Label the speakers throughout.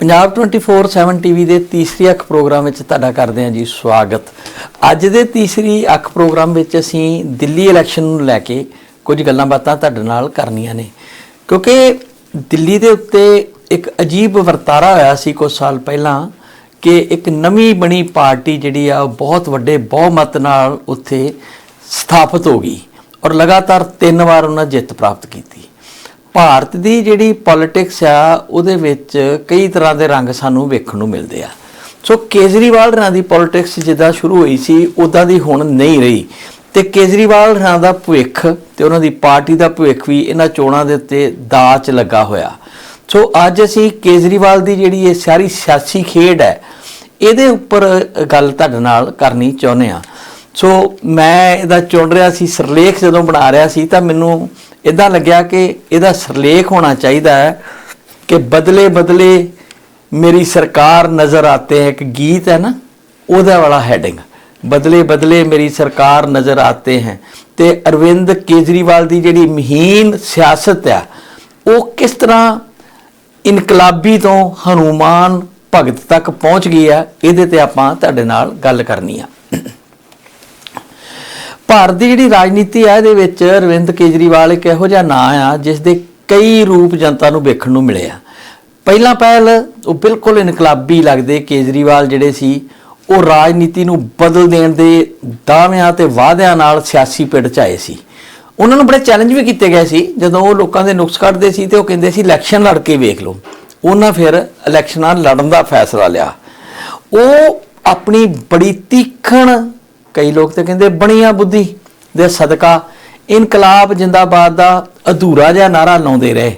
Speaker 1: Punjab 24/7 TV ਦੇ ਤੀਸਰੀ ਅੱਖ ਪ੍ਰੋਗਰਾਮ ਵਿੱਚ ਤੁਹਾਡਾ ਕਰਦੇ ਹਾਂ ਜੀ ਸਵਾਗਤ। ਅੱਜ ਦੇ ਤੀਸਰੀ ਅੱਖ ਪ੍ਰੋਗਰਾਮ ਵਿੱਚ ਅਸੀਂ ਦਿੱਲੀ ਇਲੈਕਸ਼ਨ ਨੂੰ ਲੈ ਕੇ ਕੁਝ ਗੱਲਾਂ ਬਾਤਾਂ ਤੁਹਾਡੇ ਨਾਲ ਕਰਨੀਆਂ ਨੇ। ਕਿਉਂਕਿ ਦਿੱਲੀ ਦੇ ਉੱਤੇ ਇੱਕ ਅਜੀਬ ਵਰਤਾਰਾ ਹੋਇਆ ਸੀ ਕੁਝ ਸਾਲ ਪਹਿਲਾਂ ਕਿ ਇੱਕ ਨਵੀਂ ਬਣੀ ਪਾਰਟੀ ਜਿਹੜੀ ਆ ਉਹ ਬਹੁਤ ਵੱਡੇ ਬਹੁਮਤ ਨਾਲ ਉੱਥੇ ਸਥਾਪਿਤ ਹੋ ਗਈ ਔਰ ਲਗਾਤਾਰ ਤਿੰਨ ਵਾਰ ਉਹਨਾਂ ਜਿੱਤ ਪ੍ਰਾਪਤ ਕੀਤੀ। ਭਾਰਤ ਦੀ ਜਿਹੜੀ ਪੋਲਿਟਿਕਸ ਆ, ਉਹਦੇ ਵਿੱਚ ਕਈ ਤਰ੍ਹਾਂ ਦੇ ਰੰਗ ਸਾਨੂੰ ਵੇਖਣ ਨੂੰ ਮਿਲਦੇ ਆ। ਸੋ ਕੇਜਰੀਵਾਲ ਰਾਂ ਦੀ ਪੋਲਿਟਿਕਸ ਜਿੱਦਾਂ ਸ਼ੁਰੂ ਹੋਈ ਸੀ ਉਦਾਂ ਦੀ ਹੁਣ ਨਹੀਂ ਰਹੀ। ਤੇ ਕੇਜਰੀਵਾਲ ਰਾਂ ਦਾ ਭਵਿੱਖ ਤੇ ਉਹਨਾਂ ਦੀ ਪਾਰਟੀ ਦਾ ਭਵਿੱਖ ਵੀ ਇਹਨਾਂ ਚੋਣਾਂ ਦੇ ਉੱਤੇ ਦਾਚ ਲੱਗਾ ਹੋਇਆ। ਸੋ ਅੱਜ ਅਸੀਂ ਕੇਜਰੀਵਾਲ ਦੀ ਜਿਹੜੀ ਇਹ ਸਾਰੀ ਸਿਆਸੀ ਖੇਡ ਹੈ, ਇਹਦੇ ਉੱਪਰ ਗੱਲ ਤੁਹਾਡੇ ਨਾਲ ਕਰਨੀ ਚਾਹੁੰਦੇ ਆ ਸੋ ਮੈਂ ਇਹਦਾ ਚੁਣ ਰਿਹਾ ਸੀ, ਸਰਲੇਖ ਜਦੋਂ ਬਣਾ ਰਿਹਾ ਸੀ, ਤਾਂ ਮੈਨੂੰ ਇਦਾਂ ਲੱਗਿਆ ਕਿ ਇਹਦਾ ਸਰਲੇਖ ਹੋਣਾ ਚਾਹੀਦਾ ਹੈ ਕਿ ਬਦਲੇ ਬਦਲੇ ਮੇਰੀ ਸਰਕਾਰ ਨਜ਼ਰ ਆਤੇ ਹੈ। ਇੱਕ ਗੀਤ ਹੈ ਨਾ, ਉਹਦਾ ਵਾਲਾ ਹੈਡਿੰਗ ਬਦਲੇ ਬਦਲੇ ਮੇਰੀ ਸਰਕਾਰ ਨਜ਼ਰ ਆਤੇ ਹੈ। ਤੇ ਅਰਵਿੰਦ ਕੇਜਰੀਵਾਲ ਦੀ ਜਿਹੜੀ ਮਹੀਨ ਸਿਆਸਤ ਆ, ਉਹ ਕਿਸ ਤਰ੍ਹਾਂ ਇਨਕਲਾਬੀ ਤੋਂ ਹਨੂਮਾਨ ਭਗਤ ਤੱਕ ਪਹੁੰਚ ਗਈ ਆ, ਇਹਦੇ ਤੇ ਆਪਾਂ ਤੁਹਾਡੇ ਨਾਲ ਗੱਲ ਕਰਨੀ ਆ। ਭਾਰਤ ਦੀ ਜਿਹੜੀ ਰਾਜਨੀਤੀ ਆ, ਇਹਦੇ ਵਿੱਚ ਅਰਵਿੰਦ ਕੇਜਰੀਵਾਲ ਇੱਕ ਇਹੋ ਜਿਹਾ ਨਾਂ ਆ, ਜਿਸ ਦੇ ਕਈ ਰੂਪ ਜਨਤਾ ਨੂੰ ਵੇਖਣ ਨੂੰ ਮਿਲੇ ਆ। ਪਹਿਲਾ ਪਹਿਲ ਉਹ ਬਿਲਕੁਲ ਇਨਕਲਾਬੀ ਲੱਗਦੇ ਕੇਜਰੀਵਾਲ ਜਿਹੜੇ ਸੀ, ਉਹ ਰਾਜਨੀਤੀ ਨੂੰ ਬਦਲ ਦੇਣ ਦੇ ਦਾਅਵਿਆਂ ਤੇ ਵਾਅਦਿਆਂ ਨਾਲ ਸਿਆਸੀ ਪਿੜ ਚ ਆਏ ਸੀ। ਉਹਨਾਂ ਨੂੰ ਬੜੇ ਚੈਲੰਜ ਵੀ ਕੀਤੇ ਗਏ ਸੀ। ਜਦੋਂ ਉਹ ਲੋਕਾਂ ਦੇ ਨੁਕਸ ਕੱਢਦੇ ਸੀ ਤੇ ਉਹ ਕਹਿੰਦੇ ਸੀ ਇਲੈਕਸ਼ਨ ਲੜ ਕੇ ਵੇਖ ਲਓ। ਉਹਨਾਂ ਫਿਰ ਇਲੈਕਸ਼ਨਾਂ ਲੜਨ ਦਾ ਫੈਸਲਾ ਲਿਆ। ਉਹ ਆਪਣੀ ਬੜੀ ਤੀਖਣ ਕਈ ਲੋਕ ਤਾਂ ਕਹਿੰਦੇ ਬਣੀਆਂ ਬੁੱਧੀ ਦੇ ਸਦਕਾ ਇਨਕਲਾਬ ਜਿੰਦਾਬਾਦ ਦਾ ਅਧੂਰਾ ਜਿਹਾ ਨਾਰਾ ਲਾਉਂਦੇ ਰਹੇ,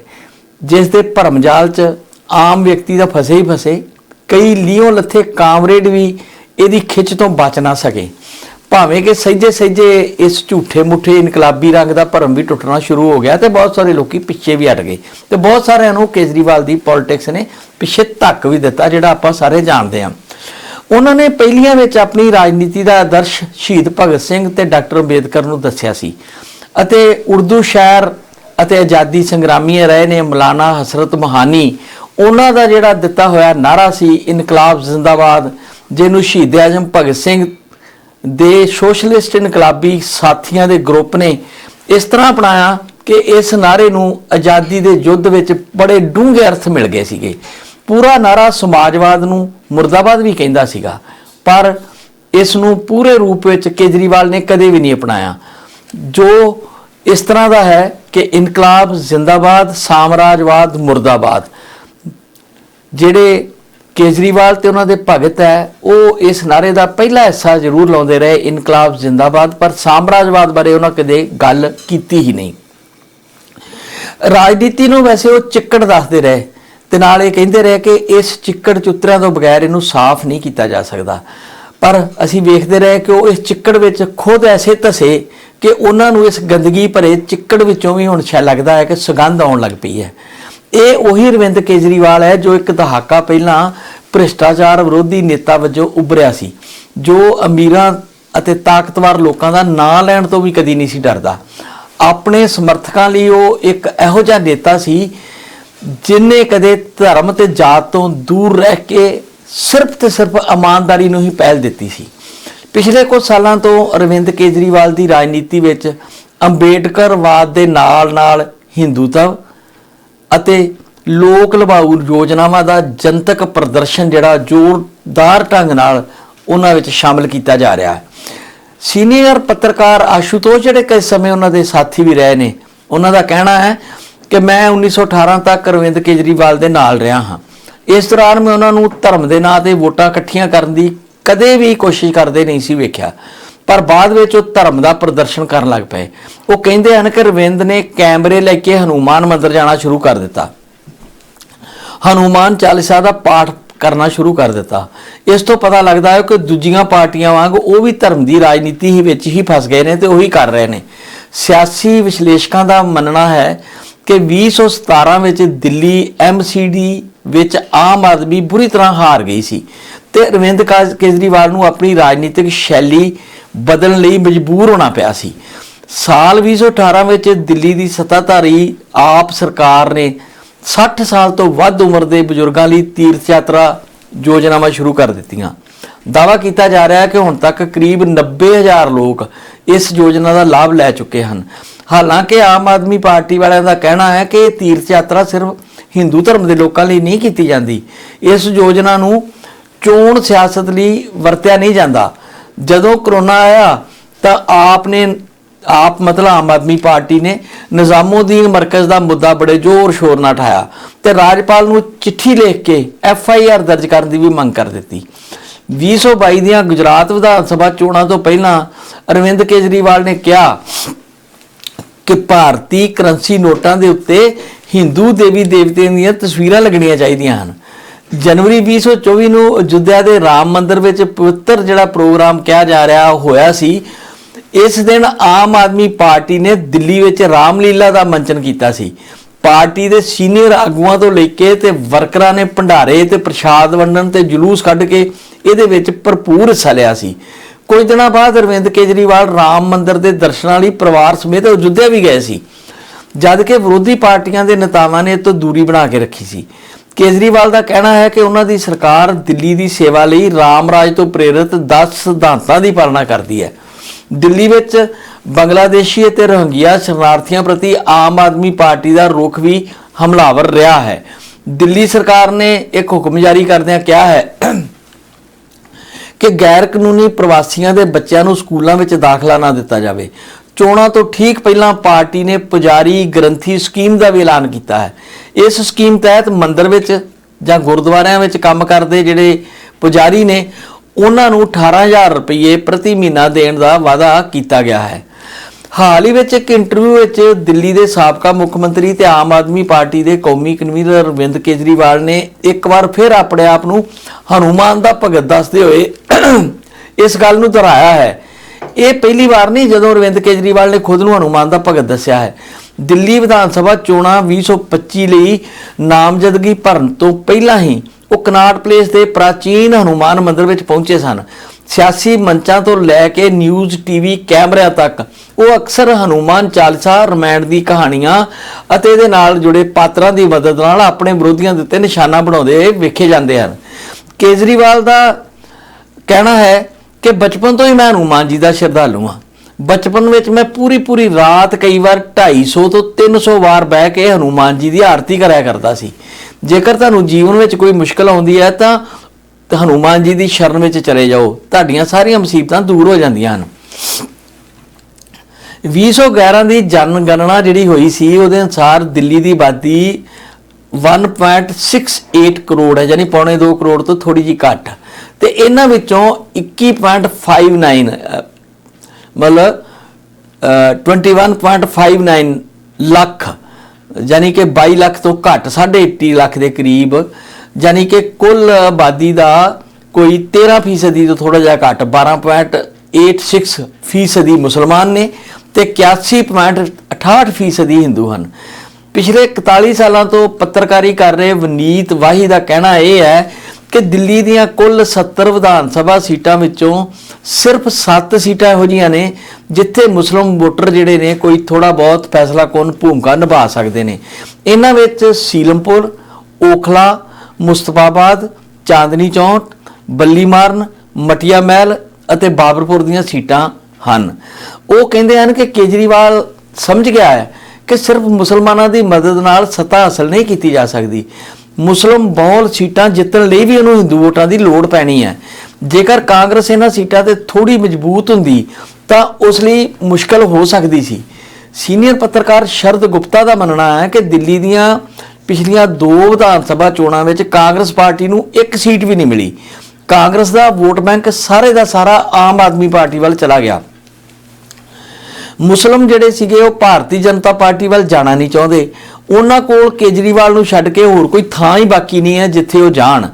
Speaker 1: ਜਿਸ ਦੇ ਭਰਮਜਾਲ 'ਚ ਆਮ ਵਿਅਕਤੀ ਦਾ ਫਸੇ ਹੀ ਫਸੇ, ਕਈ ਲੀਓ ਲੱਥੇ ਕਾਮਰੇਡ ਵੀ ਇਹਦੀ ਖਿੱਚ ਤੋਂ ਬਚ ਨਾ ਸਕੇ। ਭਾਵੇਂ ਕਿ ਸਹਿਜੇ ਸਹਿਜੇ ਇਸ ਝੂਠੇ ਮੁੱਠੇ ਇਨਕਲਾਬੀ ਰੰਗ ਦਾ ਭਰਮ ਵੀ ਟੁੱਟਣਾ ਸ਼ੁਰੂ ਹੋ ਗਿਆ ਤੇ ਬਹੁਤ ਸਾਰੇ ਲੋਕੀ ਪਿੱਛੇ ਵੀ ਹਟ ਗਏ ਤੇ ਬਹੁਤ ਸਾਰਿਆਂ ਨੂੰ ਕੇਜਰੀਵਾਲ ਦੀ ਪੋਲਿਟਿਕਸ ਨੇ ਪਿੱਛੇ ਧੱਕ ਵੀ ਦਿੱਤਾ, ਜਿਹੜਾ ਆਪਾਂ ਸਾਰੇ ਜਾਣਦੇ ਹਾਂ। ਉਹਨਾਂ ਨੇ ਪਹਿਲੀਆਂ ਵਿੱਚ ਆਪਣੀ ਰਾਜਨੀਤੀ ਦਾ ਆਦਰਸ਼ ਸ਼ਹੀਦ ਭਗਤ ਸਿੰਘ ਤੇ ਡਾਕਟਰ ਅੰਬੇਦਕਰ ਨੂੰ ਦੱਸਿਆ ਸੀ ਅਤੇ ਉਰਦੂ ਸ਼ਾਇਰ ਅਤੇ ਆਜ਼ਾਦੀ ਸੰਗਰਾਮੀ ਰਹੇ ਨੇ ਮੌਲਾਨਾ ਹਸਰਤ ਮਹਾਨੀ ਉਹਨਾਂ ਦਾ ਜਿਹੜਾ ਦਿੱਤਾ ਹੋਇਆ ਨਾਰਾ ਸੀ ਇਨਕਲਾਬ ਜ਼ਿੰਦਾਬਾਦ, ਜਿਹਨੂੰ ਸ਼ਹੀਦ ਆਜ਼ਮ ਭਗਤ ਸਿੰਘ ਦੇ ਸੋਸ਼ਲਿਸਟ ਇਨਕਲਾਬੀ ਸਾਥੀਆਂ ਦੇ ਗਰੁੱਪ ਨੇ ਇਸ ਤਰ੍ਹਾਂ ਅਪਣਾਇਆ ਕਿ ਇਸ ਨਾਰੇ ਨੂੰ ਆਜ਼ਾਦੀ ਦੇ ਯੁੱਧ ਵਿੱਚ ਬੜੇ ਡੂੰਘੇ ਅਰਥ ਮਿਲ ਗਏ ਸੀਗੇ। ਪੂਰਾ ਨਾਰਾ ਸਮਾਜਵਾਦ ਨੂੰ ਮੁਰਦਾਬਾਦ ਵੀ ਕਹਿੰਦਾ ਸੀਗਾ। ਪਰ ਇਸ ਨੂੰ ਪੂਰੇ ਰੂਪ ਵਿੱਚ ਕੇਜਰੀਵਾਲ ਨੇ ਕਦੇ ਵੀ ਨਹੀਂ ਅਪਣਾਇਆ। ਜੋ ਇਸ ਤਰ੍ਹਾਂ ਦਾ ਹੈ ਕਿ ਇਨਕਲਾਬ ਜ਼ਿੰਦਾਬਾਦ, ਸਾਮਰਾਜਵਾਦ, ਮੁਰਦਾਬਾਦ। ਜਿਹੜੇ ਕੇਜਰੀਵਾਲ ਤੇ ਉਹਨਾਂ ਦੇ ਭਗਤ ਹੈ, ਉਹ ਇਸ ਨਾਰੇ ਦਾ ਪਹਿਲਾ ਹਿੱਸਾ ਜ਼ਰੂਰ ਲਾਉਂਦੇ ਰਹੇ ਇਨਕਲਾਬ ਜ਼ਿੰਦਾਬਾਦ, ਪਰ ਸਾਮਰਾਜਵਾਦ ਬਾਰੇ ਉਹਨਾਂ ਕਦੇ ਗੱਲ ਕੀਤੀ ਹੀ ਨਹੀਂ। ਰਾਜਨੀਤੀ ਨੂੰ ਵੈਸੇ ਉਹ ਚਿੱਕੜ ਦੱਸਦੇ ਰਹੇ। ਤੇ ਨਾਲ ਇਹ ਕਹਿੰਦੇ ਰਹੇ ਕਿ ਇਸ ਚਿੱਕੜ ਚੁੱਤਰਿਆਂ ਤੋਂ ਬਗੈਰ ਇਹਨੂੰ ਸਾਫ਼ ਨਹੀਂ ਕੀਤਾ ਜਾ ਸਕਦਾ। ਪਰ ਅਸੀਂ ਵੇਖਦੇ ਰਹੇ ਕਿ ਉਹ ਇਸ ਚਿੱਕੜ ਵਿੱਚ ਖੁਦ ਐਸੇ ਧਸੇ ਕਿ ਉਹਨਾਂ ਨੂੰ ਇਸ ਗੰਦਗੀ ਭਰੇ ਚਿੱਕੜ ਵਿੱਚੋਂ ਵੀ ਹੁਣ ਛੇ ਲੱਗਦਾ ਹੈ ਕਿ ਸੁਗੰਧ ਆਉਣ ਲੱਗ ਪਈ ਹੈ। ਇਹ ਉਹੀ ਅਰਵਿੰਦ ਕੇਜਰੀਵਾਲ ਹੈ ਜੋ ਇੱਕ ਦਹਾਕਾ ਪਹਿਲਾਂ ਭ੍ਰਿਸ਼ਟਾਚਾਰ ਵਿਰੋਧੀ ਨੇਤਾ ਵਜੋਂ ਉੱਭਰਿਆ ਸੀ, ਜੋ ਅਮੀਰਾਂ ਅਤੇ ਤਾਕਤਵਰ ਲੋਕਾਂ ਦਾ ਨਾਂ ਲੈਣ ਤੋਂ ਵੀ ਕਦੀ ਨਹੀਂ ਸੀ ਡਰਦਾ। ਆਪਣੇ ਸਮਰਥਕਾਂ ਲਈ ਉਹ ਇੱਕ ਇਹੋ ਜਿਹਾ ਨੇਤਾ ਸੀ ਜਿਨੇ ਕਦੇ ਧਰਮ ਤੇ ਜਾਤ ਤੋਂ ਦੂਰ ਰਹਿ ਕੇ ਸਿਰਫ ਤੇ ਸਿਰਫ ਇਮਾਨਦਾਰੀ ਨੂੰ ਹੀ ਪਹਿਲ ਦਿੱਤੀ ਸੀ। ਪਿਛਲੇ ਕੁਝ ਸਾਲਾਂ ਤੋਂ ਅਰਵਿੰਦ ਕੇਜਰੀਵਾਲ ਦੀ ਰਾਜਨੀਤੀ ਵਿੱਚ ਅੰਬੇਡਕਰਵਾਦ ਦੇ ਨਾਲ-ਨਾਲ ਹਿੰਦੂਤਵ ਅਤੇ ਲੋਕ ਲਭਾਊ ਯੋਜਨਾਵਾਂ ਦਾ ਜਨਤਕ ਪ੍ਰਦਰਸ਼ਨ ਜਿਹੜਾ ਜ਼ੋਰਦਾਰ ਢੰਗ ਨਾਲ ਉਹਨਾਂ ਵਿੱਚ ਸ਼ਾਮਲ ਕੀਤਾ ਜਾ ਰਿਹਾ ਹੈ। ਸੀਨੀਅਰ ਪੱਤਰਕਾਰ ਆਸ਼ੂਤੋਸ਼ ਜਿਹੜੇ ਕਈ ਸਮੇਂ ਉਹਨਾਂ ਦੇ ਸਾਥੀ ਵੀ ਰਹੇ ਨੇ, ਉਹਨਾਂ ਦਾ ਕਹਿਣਾ ਹੈ ਕਿ ਮੈਂ 1918 ਤੱਕ ਅਰਵਿੰਦ ਕੇਜਰੀਵਾਲ ਦੇ ਨਾਲ ਰਿਹਾ ਹਾਂ। ਇਸ ਦੌਰਾਨ ਮੈਂ ਉਹਨਾਂ ਨੂੰ ਧਰਮ ਦੇ ਨਾਂ ਤੇ ਵੋਟਾਂ ਇਕੱਠੀਆਂ ਕਰਨ ਦੀ ਕਦੇ ਵੀ ਕੋਸ਼ਿਸ਼ ਕਰਦੇ ਨਹੀਂ ਸੀ ਵੇਖਿਆ। ਪਰ ਬਾਅਦ ਵਿੱਚ ਉਹ ਧਰਮ ਦਾ ਪ੍ਰਦਰਸ਼ਨ ਕਰਨ ਲੱਗ ਪਏ। ਉਹ ਕਹਿੰਦੇ ਹਨ ਕਿ ਅਰਵਿੰਦ ਨੇ ਕੈਮਰੇ ਲੈ ਕੇ ਹਨੂਮਾਨ ਮੰਦਿਰ ਜਾਣਾ ਸ਼ੁਰੂ ਕਰ ਦਿੱਤਾ। ਹਨੂਮਾਨ ਚਾਲੀਸਾ ਦਾ ਪਾਠ ਕਰਨਾ ਸ਼ੁਰੂ ਕਰ ਦਿੱਤਾ। ਇਸ ਤੋਂ ਪਤਾ ਲੱਗਦਾ ਹੈ ਕਿ ਦੂਜੀਆਂ ਪਾਰਟੀਆਂ ਵਾਂਗ ਉਹ ਵੀ ਧਰਮ ਦੀ ਰਾਜਨੀਤੀ ਹੀ ਵਿੱਚ ਹੀ ਫਸ ਗਏ ਨੇ ਤੇ ਉਹੀ ਕਰ ਰਹੇ ਨੇ। ਸਿਆਸੀ ਵਿਸ਼ਲੇਸ਼ਕਾਂ ਦਾ ਮੰਨਣਾ ਹੈ ਕਿ 2017 ਵਿੱਚ ਦਿੱਲੀ ਐਮਸੀਡੀ ਵਿੱਚ ਆਮ ਆਦਮੀ ਬੁਰੀ ਤਰ੍ਹਾਂ ਹਾਰ ਗਈ ਸੀ। ਤੇ ਅਰਵਿੰਦ ਕਾਜ- ਕੇਜਰੀਵਾਲ ਨੂੰ ਆਪਣੀ ਰਾਜਨੀਤਿਕ ਸ਼ੈਲੀ ਬਦਲਣ ਲਈ ਮਜਬੂਰ ਹੋਣਾ ਪਿਆ ਸੀ। ਸਾਲ 2018 ਵਿੱਚ ਦਿੱਲੀ ਦੀ ਸੱਤਾਧਾਰੀ ਆਪ ਸਰਕਾਰ ਨੇ 60 ਸਾਲ ਤੋਂ ਵੱਧ ਉਮਰ ਦੇ ਬਜ਼ੁਰਗਾਂ ਲਈ ਤੀਰਥ ਯਾਤਰਾ ਯੋਜਨਾਵਾਂ ਸ਼ੁਰੂ ਕਰ ਦਿੱਤੀਆਂ। ਦਾਵਾ ਕੀਤਾ ਜਾ ਰਿਹਾ ਹੈ ਕਿ ਹੁਣ ਤੱਕ ਕਰੀਬ 90000 ਲੋਕ ਇਸ ਯੋਜਨਾ ਦਾ ਲਾਭ ਲੈ ਚੁੱਕੇ ਹਨ। ਹਾਲਾਂਕਿ ਆਮ ਆਦਮੀ ਪਾਰਟੀ ਵਾਲਿਆਂ ਦਾ ਕਹਿਣਾ ਹੈ ਕਿ ਤੀਰਥ ਯਾਤਰਾ ਸਿਰਫ ਹਿੰਦੂ ਧਰਮ ਦੇ ਲੋਕਾਂ ਲਈ ਨਹੀਂ ਕੀਤੀ ਜਾਂਦੀ। ਇਸ ਯੋਜਨਾ ਨੂੰ ਚੋਣ ਸਿਆਸਤ ਲਈ ਵਰਤਿਆ ਨਹੀਂ ਜਾਂਦਾ। ਜਦੋਂ ਕਰੋਨਾ ਆਇਆ, ਤਾਂ ਆਪ ਨੇ, ਆਪ ਮਤਲਬ ਆਮ ਆਦਮੀ ਪਾਰਟੀ ਨੇ ਨਿਜ਼ਾਮੁਦੀਨ ਮਰਕਜ਼ ਦਾ ਮੁੱਦਾ ਬੜੇ ਜ਼ੋਰ ਸ਼ੋਰ ਨਾਲ ਉਠਾਇਆ ਤੇ ਰਾਜਪਾਲ ਨੂੰ ਚਿੱਠੀ ਲਿਖ ਕੇ ਐਫ ਆਈ ਆਰ ਦਰਜ ਕਰਨ ਦੀ ਵੀ ਮੰਗ ਕਰ ਦਿੱਤੀ। 2022 ਦੀਆਂ ਗੁਜਰਾਤ ਵਿਧਾਨ ਸਭਾ ਚੋਣਾਂ ਤੋਂ ਪਹਿਲਾਂ ਅਰਵਿੰਦ ਕੇਜਰੀਵਾਲ ਨੇ ਕਿਹਾ ਕਿ ਭਾਰਤੀ ਕਰੰਸੀ ਨੋਟਾਂ ਦੇ ਉੱਤੇ ਹਿੰਦੂ ਦੇਵੀ ਦੇਵਤਿਆਂ ਦੀਆਂ ਤਸਵੀਰਾਂ ਲੱਗਣੀਆਂ ਚਾਹੀਦੀਆਂ ਹਨ। ਜਨਵਰੀ 2024 ਨੂੰ ਅਯੁੱਧਿਆ ਦੇ ਰਾਮ ਮੰਦਿਰ ਵਿੱਚ ਪਵਿੱਤਰ ਜਿਹੜਾ ਪ੍ਰੋਗਰਾਮ ਕਿਹਾ ਜਾ ਰਿਹਾ ਹੋਇਆ ਸੀ, ਇਸ ਦਿਨ ਆਮ ਆਦਮੀ ਪਾਰਟੀ ਨੇ ਦਿੱਲੀ ਵਿੱਚ ਰਾਮਲੀਲਾ ਦਾ ਮੰਚਨ ਕੀਤਾ ਸੀ। ਪਾਰਟੀ ਦੇ ਸੀਨੀਅਰ ਆਗੂਆਂ ਤੋਂ ਲੈ ਕੇ ਤੇ ਵਰਕਰਾਂ ਨੇ ਭੰਡਾਰੇ ਤੇ ਪ੍ਰਸ਼ਾਦ ਵੰਡਣ ਤੇ ਜਲੂਸ ਕੱਢ ਕੇ ਇਹਦੇ ਵਿੱਚ ਭਰਪੂਰ ਹਿੱਸਾ ਲਿਆ ਸੀ। ਕੁਝ ਦਿਨਾਂ ਬਾਅਦ ਅਰਵਿੰਦ ਕੇਜਰੀਵਾਲ ਰਾਮ ਮੰਦਿਰ ਦੇ ਦਰਸ਼ਨਾਂ ਲਈ ਪਰਿਵਾਰ ਸਮੇਤ ਅਯੁੱਧਿਆ ਵੀ ਗਏ ਸੀ। ਜਦ ਕਿ ਵਿਰੋਧੀ ਪਾਰਟੀਆਂ ਦੇ ਨੇਤਾਵਾਂ ਨੇ ਇਹ ਤੋਂ ਦੂਰੀ ਬਣਾ ਕੇ ਰੱਖੀ ਸੀ। ਕੇਜਰੀਵਾਲ ਦਾ ਕਹਿਣਾ ਹੈ ਕਿ ਉਹਨਾਂ ਦੀ ਸਰਕਾਰ ਦਿੱਲੀ ਦੀ ਸੇਵਾ ਲਈ ਰਾਮ ਰਾਜ ਤੋਂ ਪ੍ਰੇਰਿਤ 10 ਸਿਧਾਂਤਾਂ ਦੀ ਪਾਲਣਾ ਕਰਦੀ ਹੈ। ਦਿੱਲੀ ਵਿੱਚ ਬੰਗਲਾਦੇਸ਼ੀ ਅਤੇ ਰੋਹਿੰਗਿਆ ਸ਼ਰਨਾਰਥੀਆਂ ਪ੍ਰਤੀ ਆਮ ਆਦਮੀ ਪਾਰਟੀ ਦਾ ਰੁਖ ਵੀ ਹਮਲਾਵਰ ਰਿਹਾ ਹੈ। ਦਿੱਲੀ ਸਰਕਾਰ ਨੇ ਇੱਕ ਹੁਕਮ ਜਾਰੀ ਕਰਦਿਆਂ ਕਿਹਾ ਹੈ ਕਿ ਗੈਰ ਕਾਨੂੰਨੀ ਪ੍ਰਵਾਸੀਆਂ ਦੇ ਬੱਚਿਆਂ ਨੂੰ ਸਕੂਲਾਂ ਵਿੱਚ ਦਾਖਲਾ ਨਾ ਦਿੱਤਾ ਜਾਵੇ। ਚੋਣਾਂ ਤੋਂ ਠੀਕ ਪਹਿਲਾਂ ਪਾਰਟੀ ਨੇ ਪੁਜਾਰੀ ਗ੍ਰੰਥੀ ਸਕੀਮ ਦਾ ਵੀ ਐਲਾਨ ਕੀਤਾ ਹੈ। ਇਸ ਸਕੀਮ ਤਹਿਤ ਮੰਦਰ ਵਿੱਚ ਜਾਂ ਗੁਰਦੁਆਰਿਆਂ ਵਿੱਚ ਕੰਮ ਕਰਦੇ ਜਿਹੜੇ ਪੁਜਾਰੀ ਨੇ, ਉਹਨਾਂ ਨੂੰ 18000 ਰੁਪਏ ਪ੍ਰਤੀ ਮਹੀਨਾ ਦੇਣ ਦਾ ਵਾਅਦਾ ਕੀਤਾ ਗਿਆ ਹੈ। ਹਾਲ ਹੀ ਵਿੱਚ ਇੱਕ ਇੰਟਰਵਿਊ ਵਿੱਚ ਦਿੱਲੀ ਦੇ ਸਾਬਕਾ ਮੁੱਖ ਮੰਤਰੀ ਤੇ ਆਮ ਆਦਮੀ ਪਾਰਟੀ ਦੇ ਕੌਮੀ ਕਨਵੀਨਰ ਅਰਵਿੰਦ ਕੇਜਰੀਵਾਲ ਨੇ ਇੱਕ ਵਾਰ ਫਿਰ ਆਪਣੇ ਆਪ ਨੂੰ ਹਨੂਮਾਨ ਦਾ ਭਗਤ ਦੱਸਦੇ ਹੋਏ ਇਸ ਗੱਲ ਨੂੰ ਦੁਹਰਾਇਆ ਹੈ। ਇਹ ਪਹਿਲੀ ਵਾਰ ਨਹੀਂ, ਜਦੋਂ ਅਰਵਿੰਦ ਕੇਜਰੀਵਾਲ ਨੇ ਖੁਦ ਨੂੰ ਹਨੂਮਾਨ ਦਾ ਭਗਤ ਦੱਸਿਆ ਹੈ। ਦਿੱਲੀ ਵਿਧਾਨ ਸਭਾ ਚੋਣਾਂ 2025 ਲਈ ਨਾਮਜ਼ਦਗੀ ਭਰਨ ਤੋਂ ਪਹਿਲਾਂ ਹੀ ਉਹ ਕਨਾਟ ਪਲੇਸ ਦੇ ਪ੍ਰਾਚੀਨ ਹਨੂਮਾਨ ਮੰਦਿਰ ਵਿੱਚ ਪਹੁੰਚੇ ਸਨ। ਸਿਆਸੀ ਮੰਚਾਂ ਤੋਂ ਲੈ ਕੇ ਨਿਊਜ਼, ਟੀਵੀ ਕੈਮਰਿਆਂ ਤੱਕ, ਉਹ ਅਕਸਰ ਹਨੂਮਾਨ ਚਾਲੀਸਾ, ਰਮਾਇਣ ਦੀ ਕਹਾਣੀਆਂ ਅਤੇ ਇਹਦੇ ਨਾਲ ਜੁੜੇ ਪਾਤਰਾਂ ਦੀ ਮਦਦ ਨਾਲ ਆਪਣੇ ਵਿਰੋਧੀਆਂ ਦੇ ਉੱਤੇ ਨਿਸ਼ਾਨਾ ਬਣਾਉਂਦੇ ਵੇਖੇ ਜਾਂਦੇ ਹਨ। ਕੇਜਰੀਵਾਲ ਦਾ ਕਹਿਣਾ ਹੈ ਕਿ ਬਚਪਨ ਤੋਂ ਹੀ ਮੈਂ ਹਨੂਮਾਨ ਜੀ ਦਾ ਸ਼ਰਧਾਲੂ ਹਾਂ। ਬਚਪਨ ਵਿੱਚ ਮੈਂ ਪੂਰੀ ਪੂਰੀ ਰਾਤ ਕਈ ਵਾਰ 250 ਤੋਂ 300 ਵਾਰ ਬਹਿ ਕੇ ਹਨੂਮਾਨ ਜੀ ਦੀ ਆਰਤੀ ਕਰਿਆ ਕਰਦਾ ਸੀ। ਜੇਕਰ ਤੁਹਾਨੂੰ ਜੀਵਨ ਵਿੱਚ ਕੋਈ ਮੁਸ਼ਕਲ ਆਉਂਦੀ ਹੈ ਤਾਂ ਤਾਂ ਹਨੂਮਾਨ ਜੀ ਦੀ ਸ਼ਰਨ ਵਿੱਚ ਚਲੇ ਜਾਓ ਤੁਹਾਡੀਆਂ ਸਾਰੀਆਂ ਮੁਸੀਬਤਾਂ ਦੂਰ ਹੋ ਜਾਂਦੀਆਂ ਹਨ। 2011 ਦੀ ਜਨਗਣਨਾ ਜਿਹੜੀ ਹੋਈ ਸੀ ਉਹਦੇ ਅਨੁਸਾਰ ਦਿੱਲੀ ਦੀ ਆਬਾਦੀ 1.68 ਕਰੋੜ ਹੈ ਯਾਨੀ ਪੌਣੇ 2 ਕਰੋੜ ਤੋਂ ਥੋੜੀ ਜੀ ਘੱਟ। ਤੇ ਇਹਨਾਂ ਵਿੱਚੋਂ 21.59 ਅਹ, ਮਤਲਬ ਅਹ, 21.59 ਲੱਖ ਯਾਨੀ ਕਿ 22 ਲੱਖ ਤੋਂ ਘੱਟ 28 ਲੱਖ ਦੇ ਕਰੀਬ ਯਾਨੀ ਕਿ ਕੁੱਲ ਆਬਾਦੀ ਦਾ ਕੋਈ 13 ਫੀਸਦੀ ਤੋਂ ਥੋੜਾ ਜਿਹਾ ਘੱਟ 12.86 ਫੀਸਦੀ ਮੁਸਲਮਾਨ ਨੇ ਤੇ 81.68 ਫੀਸਦੀ ਹਿੰਦੂ ਹਨ। ਪਿਛਲੇ 41 ਸਾਲਾਂ ਤੋਂ ਪੱਤਰਕਾਰੀ ਕਰ ਰਹੇ ਵਨੀਤ ਵਾਹੀ ਦਾ ਕਹਿਣਾ ਇਹ ਹੈ ਕਿ ਦਿੱਲੀ ਦੀਆਂ ਕੁੱਲ 70 ਵਿਧਾਨ ਸਭਾ ਸੀਟਾਂ ਵਿੱਚੋਂ ਸਿਰਫ 7 ਸੀਟਾਂ ਇਹੋ ਜੀਆਂ ਨੇ ਜਿੱਥੇ ਮੁਸਲਿਮ ਵੋਟਰ ਜਿਹੜੇ ਨੇ ਕੋਈ ਥੋੜਾ ਬਹੁਤ ਫੈਸਲਾ ਕੌਣ ਭੂਮਿਕਾ ਨਿਭਾ ਸਕਦੇ ਨੇ। ਇਹਨਾਂ ਵਿੱਚ ਸੀਲਮਪੁਰ, ਓਖਲਾ ਮੁਸਤਫਾਬਾਦ ਚਾਂਦਨੀ ਚੌਂਕ ਬੱਲੀਮਾਰਨ ਮਟਿਆ ਮਹਿਲ ਅਤੇ ਬਾਬਰਪੁਰ ਦੀਆਂ ਸੀਟਾਂ ਹਨ। ਉਹ ਕਹਿੰਦੇ ਹਨ ਕਿ ਕੇਜਰੀਵਾਲ ਸਮਝ ਗਿਆ ਹੈ ਕਿ ਸਿਰਫ ਮੁਸਲਮਾਨਾਂ ਦੀ ਮਦਦ ਨਾਲ ਸੱਤਾ ਹਾਸਲ ਨਹੀਂ ਕੀਤੀ ਜਾ ਸਕਦੀ। ਮੁਸਲਮ ਬਹੁਲ ਸੀਟਾਂ ਜਿੱਤਣ ਲਈ ਵੀ ਉਹਨੂੰ ਹਿੰਦੂ ਵੋਟਾਂ ਦੀ ਲੋੜ ਪੈਣੀ ਹੈ। ਜੇਕਰ ਕਾਂਗਰਸ ਇਹਨਾਂ ਸੀਟਾਂ ਤੇ ਥੋੜੀ ਮਜ਼ਬੂਤ ਹੁੰਦੀ, ਤਾਂ ਉਸ ਲਈ ਮੁਸ਼ਕਲ ਹੋ ਸਕਦੀ ਸੀ। ਸੀਨੀਅਰ ਪੱਤਰਕਾਰ ਸ਼ਰਦ ਗੁਪਤਾ ਦਾ ਮੰਨਣਾ ਹੈ ਕਿ ਦਿੱਲੀ ਦੀਆਂ ਪਿਛਲੀਆਂ ਦੋ ਵਿਧਾਨ ਸਭਾ ਚੋਣਾਂ ਵਿੱਚ ਕਾਂਗਰਸ ਪਾਰਟੀ ਨੂੰ ਇੱਕ ਸੀਟ ਵੀ ਨਹੀਂ ਮਿਲੀ। ਕਾਂਗਰਸ ਦਾ ਵੋਟ ਬੈਂਕ ਸਾਰੇ ਦਾ ਸਾਰਾ ਆਮ ਆਦਮੀ ਪਾਰਟੀ ਵੱਲ ਚਲਾ ਗਿਆ। ਮੁਸਲਮ ਜਿਹੜੇ ਸੀਗੇ, ਉਹ ਭਾਰਤੀ ਜਨਤਾ ਪਾਰਟੀ ਵੱਲ ਜਾਣਾ ਨਹੀਂ ਚਾਹੁੰਦੇ। ਉਹਨਾਂ ਕੋਲ ਕੇਜਰੀਵਾਲ ਨੂੰ ਛੱਡ ਕੇ ਹੋਰ ਕੋਈ ਥਾਂ ਹੀ ਬਾਕੀ ਨਹੀਂ ਹੈ ਜਿੱਥੇ ਉਹ ਜਾਣ।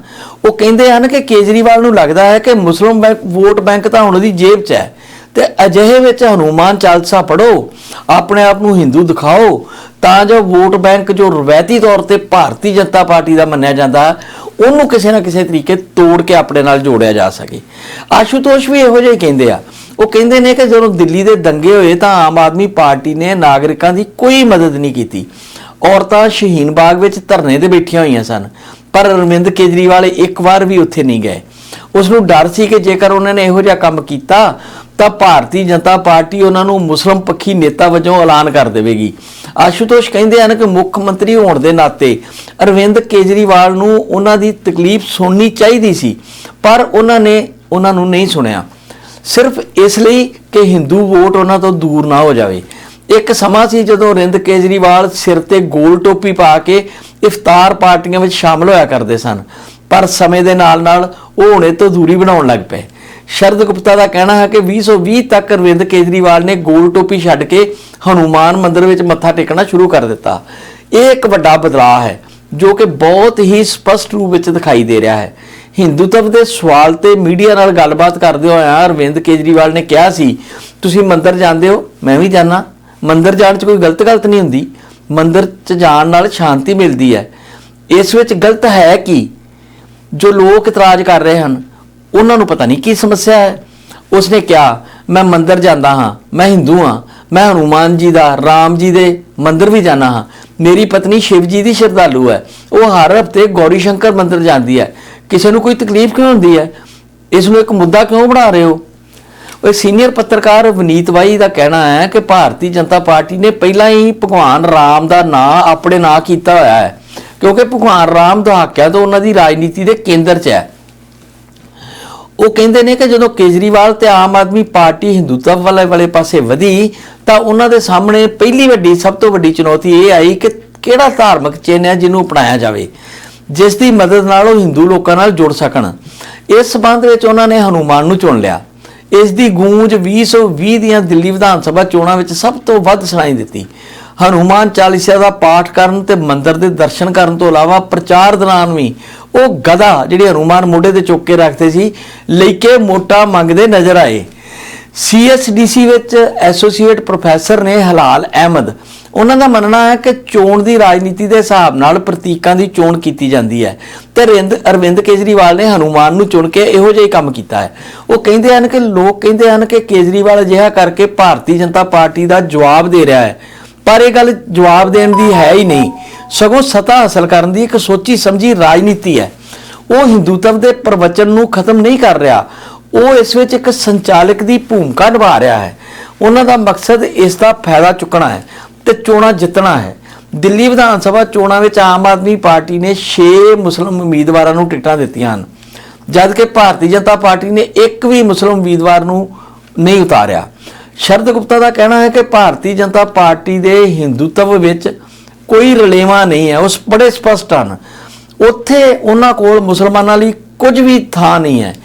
Speaker 1: ਉਹ ਕਹਿੰਦੇ ਹਨ ਕਿ ਕੇਜਰੀਵਾਲ ਨੂੰ ਲੱਗਦਾ ਹੈ ਕਿ ਮੁਸਲਮ ਬੈਂਕ ਵੋਟ ਬੈਂਕ ਤਾਂ ਹੁਣ ਉਹਦੀ ਜੇਬ 'ਚ ਹੈ। ਤੇ ਅਜਿਹੇ ਵਿੱਚ ਹਨੂਮਾਨ ਚਾਲਸਾ ਪੜੋ ਆਪਣੇ ਆਪ ਨੂੰ ਹਿੰਦੂ ਦਿਖਾਓ, ਤਾਂ ਜੋ ਵੋਟ ਬੈਂਕ ਜੋ ਰਵਾਇਤੀ ਤੌਰ ਤੇ ਭਾਰਤੀ ਜਨਤਾ ਪਾਰਟੀ ਦਾ ਮੰਨਿਆ ਜਾਂਦਾ, ਉਹਨੂੰ ਕਿਸੇ ਨਾ ਕਿਸੇ ਤਰੀਕੇ ਤੋੜ ਕੇ ਆਪਣੇ ਨਾਲ ਜੋੜਿਆ ਜਾ ਸਕੇ। ਆਸ਼ੂਤੋਸ਼ ਵੀ ਇਹੋ ਜਿਹਾ ਹੀ ਕਹਿੰਦੇ ਆ। ਉਹ ਕਹਿੰਦੇ ਨੇ ਕਿ ਜਦੋਂ ਦਿੱਲੀ ਦੇ ਦੰਗੇ ਹੋਏ ਤਾਂ ਆਮ ਆਦਮੀ ਪਾਰਟੀ ਨੇ ਨਾਗਰਿਕਾਂ ਦੀ ਕੋਈ ਮਦਦ ਨਹੀਂ ਕੀਤੀ। ਔਰਤਾਂ ਸ਼ਹੀਨ ਬਾਗ ਵਿੱਚ ਧਰਨੇ ਤੇ ਬੈਠੀਆਂ ਹੋਈਆਂ ਸਨ, ਪਰ ਅਰਵਿੰਦ ਕੇਜਰੀਵਾਲ ਇੱਕ ਵਾਰ ਵੀ ਉੱਥੇ ਨਹੀਂ ਗਏ। ਉਸ ਨੂੰ ਡਰ ਸੀ ਕਿ ਜੇਕਰ ਉਹਨਾਂ ਨੇ ਇਹੋ ਜਿਹਾ ਕੰਮ ਕੀਤਾ ਤਾਂ ਭਾਰਤੀ ਜਨਤਾ ਪਾਰਟੀ ਉਹਨਾਂ ਨੂੰ ਮੁਸਲਮ ਪੱਖੀ ਨੇਤਾ ਵਜੋਂ ਐਲਾਨ ਕਰ ਦੇਵੇਗੀ। ਆਸ਼ੂਤੋਸ਼ ਕਹਿੰਦੇ ਹਨ ਕਿ ਮੁੱਖ ਮੰਤਰੀ ਹੋਣ ਦੇ ਨਾਤੇ ਅਰਵਿੰਦ ਕੇਜਰੀਵਾਲ ਨੂੰ ਉਹਨਾਂ ਦੀ ਤਕਲੀਫ ਸੁਣਨੀ ਚਾਹੀਦੀ ਸੀ, ਪਰ ਉਹਨਾਂ ਨੇ ਉਹਨਾਂ ਨੂੰ ਨਹੀਂ ਸੁਣਿਆ। ਸਿਰਫ ਇਸ ਲਈ ਕਿ ਹਿੰਦੂ ਵੋਟ ਉਹਨਾਂ ਤੋਂ ਦੂਰ ਨਾ ਹੋ ਜਾਵੇ। ਇੱਕ ਸਮਾਂ ਸੀ ਜਦੋਂ ਰਿੰਦ ਕੇਜਰੀਵਾਲ ਸਿਰ ਤੇ ਗੋਲ ਟੋਪੀ ਪਾ ਕੇ ਇਫਤਾਰ ਪਾਰਟੀਆਂ ਵਿੱਚ ਸ਼ਾਮਲ ਹੋਇਆ ਕਰਦੇ ਸਨ, ਪਰ ਸਮੇਂ ਦੇ ਨਾਲ-ਨਾਲ ਉਹ ਹੁਣੇ ਤੋਂ ਦੂਰੀ ਬਣਾਉਣ ਲੱਗ ਪਏ। ਸ਼ਰਦ ਗੁਪਤਾ ਦਾ ਕਹਿਣਾ ਹੈ ਕਿ 2020 ਤੱਕ ਅਰਵਿੰਦ ਕੇਜਰੀਵਾਲ ਨੇ ਗੋਲ ਟੋਪੀ ਛੱਡ ਕੇ ਹਨੂਮਾਨ ਮੰਦਿਰ ਵਿੱਚ ਮੱਥਾ ਟੇਕਣਾ ਸ਼ੁਰੂ ਕਰ ਦਿੱਤਾ। ਇਹ ਇੱਕ ਵੱਡਾ ਬਦਲਾਅ ਹੈ, ਜੋ ਕਿ ਬਹੁਤ ਹੀ ਸਪਸ਼ਟ ਰੂਪ ਵਿੱਚ ਦਿਖਾਈ ਦੇ ਰਿਹਾ ਹੈ। ਹਿੰਦੂਤਵ ਦੇ ਸਵਾਲ ਤੇ ਮੀਡੀਆ ਨਾਲ ਗੱਲਬਾਤ ਕਰਦੇ ਹੋਇਆ ਅਰਵਿੰਦ ਕੇਜਰੀਵਾਲ ਨੇ ਕਿਹਾ ਸੀ, ਤੁਸੀਂ ਮੰਦਿਰ ਜਾਂਦੇ ਹੋ? ਮੈਂ ਵੀ ਜਾਣਾ ਮੰਦਿਰ ਜਾਣ 'ਚ ਕੋਈ ਗਲਤ ਗਲਤ ਨਹੀਂ ਹੁੰਦੀ। ਮੰਦਿਰ 'ਚ ਜਾਣ ਨਾਲ ਸ਼ਾਂਤੀ ਮਿਲਦੀ ਹੈ। ਇਸ ਵਿੱਚ ਗਲਤ ਹੈ ਕਿ? ਜੋ ਲੋਕ ਇਤਰਾਜ਼ ਕਰ ਰਹੇ ਹਨ ਉਹਨਾਂ ਨੂੰ ਪਤਾ ਨਹੀਂ ਕੀ ਸਮੱਸਿਆ ਹੈ। ਉਸਨੇ ਕਿਹਾ, ਮੈਂ ਮੰਦਰ ਜਾਂਦਾ ਹਾਂ, ਮੈਂ ਹਿੰਦੂ ਹਾਂ, ਮੈਂ ਹਨੂਮਾਨ ਜੀ ਦਾ, ਰਾਮ ਜੀ ਦੇ ਮੰਦਰ ਵੀ ਜਾਂਦਾ ਹਾਂ। ਮੇਰੀ ਪਤਨੀ ਸ਼ਿਵ ਜੀ ਦੀ ਸ਼ਰਧਾਲੂ ਹੈ। ਉਹ ਹਰ ਹਫ਼ਤੇ ਗੌਰੀ ਸ਼ੰਕਰ ਮੰਦਰ ਜਾਂਦੀ ਹੈ। ਕਿਸੇ ਨੂੰ ਕੋਈ ਤਕਲੀਫ ਕਿਉਂ ਹੁੰਦੀ ਹੈ? ਇਸ ਨੂੰ ਇੱਕ ਮੁੱਦਾ ਕਿਉਂ ਬਣਾ ਰਹੇ ਹੋ? ਉਹ ਸੀਨੀਅਰ ਪੱਤਰਕਾਰ ਵਨੀਤ ਬਾਈ ਦਾ ਕਹਿਣਾ ਹੈ ਕਿ ਭਾਰਤੀ ਜਨਤਾ ਪਾਰਟੀ ਨੇ ਪਹਿਲਾਂ ਹੀ ਭਗਵਾਨ ਰਾਮ ਦਾ ਨਾਂ ਆਪਣੇ ਨਾਂ ਕੀਤਾ ਹੋਇਆ ਹੈ। ਕਿਉਂਕਿ ਭਗਵਾਨ ਰਾਮ ਦਹਾਕਿਆਂ ਤੋਂ ਉਹਨਾਂ ਦੀ ਰਾਜਨੀਤੀ ਦੇ ਕੇਂਦਰ 'ਚ ਹੈ। ਉਹ ਕਹਿੰਦੇ ਨੇ ਕਿ ਜਦੋਂ ਕੇਜਰੀਵਾਲ ਤੇ ਆਮ ਆਦਮੀ ਪਾਰਟੀ ਹਿੰਦੂਤਵ ਵਾਲੇ ਵਾਲੇ ਪਾਸੇ ਵਧੀ, ਤਾਂ ਉਹਨਾਂ ਦੇ ਸਾਹਮਣੇ ਪਹਿਲੀ ਵੱਡੀ, ਸਭ ਤੋਂ ਵੱਡੀ ਚੁਣੌਤੀ ਇਹ ਆਈ ਕਿ ਕਿਹੜਾ ਧਾਰਮਿਕ ਚਿੰਨ੍ਹ ਹੈ ਜਿਹਨੂੰ ਅਪਣਾਇਆ ਜਾਵੇ, ਜਿਸ ਦੀ ਮਦਦ ਨਾਲ ਉਹ ਹਿੰਦੂ ਲੋਕਾਂ ਨਾਲ ਜੁੜ ਸਕਣ। ਇਸ ਸਬੰਧ ਵਿੱਚ ਉਹਨਾਂ ਨੇ ਹਨੂਮਾਨ ਨੂੰ ਚੁਣ ਲਿਆ। ਇਸ ਦੀ ਗੂੰਜ 2020 ਦੀਆਂ ਦਿੱਲੀ ਵਿਧਾਨ ਸਭਾ ਚੋਣਾਂ ਵਿੱਚ ਸਭ ਤੋਂ ਵੱਧ ਸੁਣਾਈ ਦਿੱਤੀ। ਹਨੂਮਾਨ ਚਾਲੀਸਾ ਦਾ ਪਾਠ ਕਰਨ ਤੇ ਮੰਦਰ ਦੇ ਦਰਸ਼ਨ ਕਰਨ ਤੋਂ ਇਲਾਵਾ ਪ੍ਰਚਾਰ ਦੌਰਾਨ ਵੀ ਉਹ ਗਧਾ ਜਿਹੜੇ ਹਨੂਮਾਨ ਮੋਢੇ ਤੇ ਚੁੱਕ ਕੇ ਰੱਖਦੇ ਸੀ ਲੈ ਕੇ ਮੋਟਾ ਮੰਗਦੇ ਨਜ਼ਰ ਆਏ। ਸੀਐਸਡੀਸੀ ਵਿੱਚ ਐਸੋਸੀਏਟ ਪ੍ਰੋਫੈਸਰ ਨੇ ਹਲਾਲ ਅਹਿਮਦ। ਉਹਨਾਂ ਦਾ ਮੰਨਣਾ ਹੈ ਕਿ ਚੋਣ ਦੀ ਰਾਜਨੀਤੀ ਦੇ ਹਿਸਾਬ ਨਾਲ ਪ੍ਰਤੀਕਾਂ ਦੀ ਚੋਣ ਕੀਤੀ ਜਾਂਦੀ ਹੈ। ਤੇ ਅਰਵਿੰਦ ਕੇਜਰੀਵਾਲ ਨੇ ਹਨੂਮਾਨ ਨੂੰ ਚੁਣ ਕੇ ਇਹੋ ਜਿਹਾ ਹੀ ਕੰਮ ਕੀਤਾ ਹੈ। ਉਹ ਕਹਿੰਦੇ ਹਨ ਕਿ ਲੋਕ ਕਹਿੰਦੇ ਹਨ ਕਿ ਕੇਜਰੀਵਾਲ ਅਜਿਹਾ ਕਰਕੇ ਭਾਰਤੀ ਜਨਤਾ ਪਾਰਟੀ ਦਾ ਜਵਾਬ ਦੇ ਰਿਹਾ ਹੈ। ਪਰ ਇਹ ਗੱਲ ਜਵਾਬ ਦੇਣ ਦੀ ਹੈ ਹੀ ਨਹੀਂ। ਸਗੋਂ ਸਤਾ ਹਾਸਲ ਕਰਨ ਦੀ ਇੱਕ ਸੋਚੀ ਸਮਝੀ ਰਾਜਨੀਤੀ ਹੈ। ਉਹ ਹਿੰਦੂਤਵ ਦੇ ਪ੍ਰਵਚਨ ਨੂੰ ਖਤਮ ਨਹੀਂ ਕਰ ਰਿਹਾ। ਉਹ ਇਸ ਵਿੱਚ ਇੱਕ ਸੰਚਾਲਕ ਦੀ ਭੂਮਿਕਾ ਨਿਭਾ ਰਿਹਾ ਹੈ। ਉਹਨਾਂ ਦਾ ਮਕਸਦ ਇਸ ਦਾ ਫਾਇਦਾ ਚੁੱਕਣਾ ਹੈ ਤੇ ਚੋਣਾਂ ਜਿੱਤਣਾ ਹੈ। ਦਿੱਲੀ ਵਿਧਾਨ ਸਭਾ ਚੋਣਾਂ ਵਿੱਚ ਆਮ ਆਦਮੀ ਪਾਰਟੀ ਨੇ 6 ਮੁਸਲਿਮ ਉਮੀਦਵਾਰਾਂ ਨੂੰ ਟਿਕਟਾਂ ਦਿੱਤੀਆਂ ਹਨ। ਜਦਕਿ ਭਾਰਤੀ ਜਨਤਾ ਪਾਰਟੀ ਨੇ ਇੱਕ ਵੀ ਮੁਸਲਿਮ ਉਮੀਦਵਾਰ ਨੂੰ ਨਹੀਂ ਉਤਾਰਿਆ। ਸ਼ਰਦ ਗੁਪਤਾ ਦਾ ਕਹਿਣਾ ਹੈ ਕਿ ਭਾਰਤੀ ਜਨਤਾ ਪਾਰਟੀ ਦੇ ਹਿੰਦੂਤਵ ਵਿੱਚ ਕੋਈ ਰਲੇਵਾ ਨਹੀਂ ਹੈ ਉਸ ਬੜੇ ਸਪਸ਼ਟ ਹਨ। ਉੱਥੇ ਉਹਨਾਂ ਕੋਲ ਮੁਸਲਮਾਨਾਂ ਲਈ ਕੁਝ ਵੀ ਥਾਂ ਨਹੀਂ ਹੈ।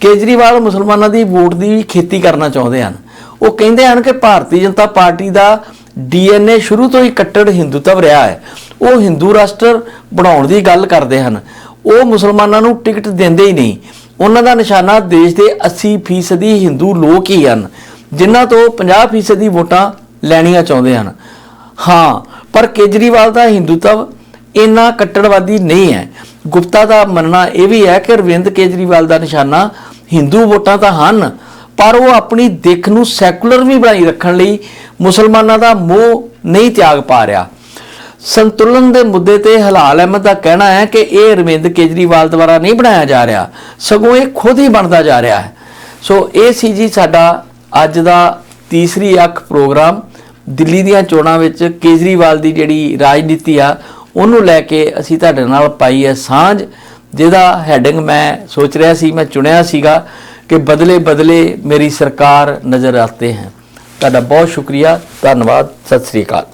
Speaker 1: ਕੇਜਰੀਵਾਲ ਮੁਸਲਮਾਨਾਂ ਦੀ ਵੋਟ ਦੀ ਖੇਤੀ ਕਰਨਾ ਚਾਹੁੰਦੇ ਹਨ। ਉਹ ਕਹਿੰਦੇ ਹਨ ਕਿ ਭਾਰਤੀ ਜਨਤਾ ਪਾਰਟੀ ਦਾ ਡੀਐਨਏ ਸ਼ੁਰੂ ਤੋਂ ਹੀ ਕੱਟੜ ਹਿੰਦੂਤਵ ਰਿਹਾ ਹੈ। ਉਹ ਹਿੰਦੂ ਰਾਸ਼ਟਰ ਬਣਾਉਣ ਦੀ ਗੱਲ ਕਰਦੇ ਹਨ। ਉਹ ਮੁਸਲਮਾਨਾਂ ਨੂੰ ਟਿਕਟ ਦਿੰਦੇ ਹੀ ਨਹੀਂ। ਉਹਨਾਂ ਦਾ ਨਿਸ਼ਾਨਾ ਦੇਸ਼ ਦੇ 80% ਹਿੰਦੂ ਲੋਕ ਹੀ ਹਨ, ਜਿਨ੍ਹਾਂ ਤੋਂ 50% ਵੋਟਾਂ ਲੈਣੀਆਂ ਚਾਹੁੰਦੇ ਹਨ। ਹਾਂ ਪਰ ਕੇਜਰੀਵਾਲ ਦਾ ਹਿੰਦੂਤਵ ਇੰਨਾ ਕੱਟੜਵਾਦੀ ਨਹੀਂ ਹੈ। ਗੁਪਤਾ ਦਾ ਮੰਨਣਾ ਇਹ ਵੀ ਹੈ ਕਿ ਅਰਵਿੰਦ ਕੇਜਰੀਵਾਲ ਦਾ ਨਿਸ਼ਾਨਾ ਹਿੰਦੂ ਵੋਟਾਂ ਤਾਂ ਹਨ, ਪਰ ਉਹ ਆਪਣੀ ਦਿੱਖ ਨੂੰ ਸੈਕੂਲਰ ਵੀ ਬਣਾਈ ਰੱਖਣ ਲਈ ਮੁਸਲਮਾਨਾਂ ਦਾ ਮੋਹ ਨਹੀਂ ਤਿਆਗ ਪਾ ਰਿਹਾ। ਸੰਤੁਲਨ ਦੇ ਮੁੱਦੇ ਤੇ ਹਲਾਲ ਅਹਿਮਦ ਦਾ ਕਹਿਣਾ ਹੈ ਕਿ ਇਹ ਅਰਵਿੰਦ ਕੇਜਰੀਵਾਲ ਦੁਆਰਾ ਨਹੀਂ ਬਣਾਇਆ ਜਾ ਰਿਹਾ, ਸਗੋਂ ਇਹ ਖੁਦ ਹੀ ਬਣਦਾ ਜਾ ਰਿਹਾ ਹੈ। ਸੋ ਇਹ ਸੀ ਜੀ ਸਾਡਾ ਅੱਜ ਦਾ ਤੀਸਰੀ ਅੱਖ ਪ੍ਰੋਗਰਾਮ। ਦਿੱਲੀ ਦੀਆਂ ਚੋਣਾਂ ਵਿੱਚ ਕੇਜਰੀਵਾਲ ਦੀ ਜਿਹੜੀ ਰਾਜਨੀਤੀ ਆ, ਉਹਨੂੰ ਲੈ ਕੇ ਅਸੀਂ ਤੁਹਾਡੇ ਨਾਲ ਪਾਈ ਹੈ ਸਾਂਝ, ਜਿਹਦਾ ਹੈਡਿੰਗ ਮੈਂ ਸੋਚ ਰਿਹਾ ਸੀ, ਮੈਂ ਚੁਣਿਆ ਸੀਗਾ ਕਿ ਬਦਲੇ ਬਦਲੇ ਮੇਰੀ ਸਰਕਾਰ ਨਜ਼ਰ ਆਤੇ ਹੈ। ਤੁਹਾਡਾ ਬਹੁਤ ਸ਼ੁਕਰੀਆ, ਧੰਨਵਾਦ, ਸਤਿ ਸ੍ਰੀ ਅਕਾਲ।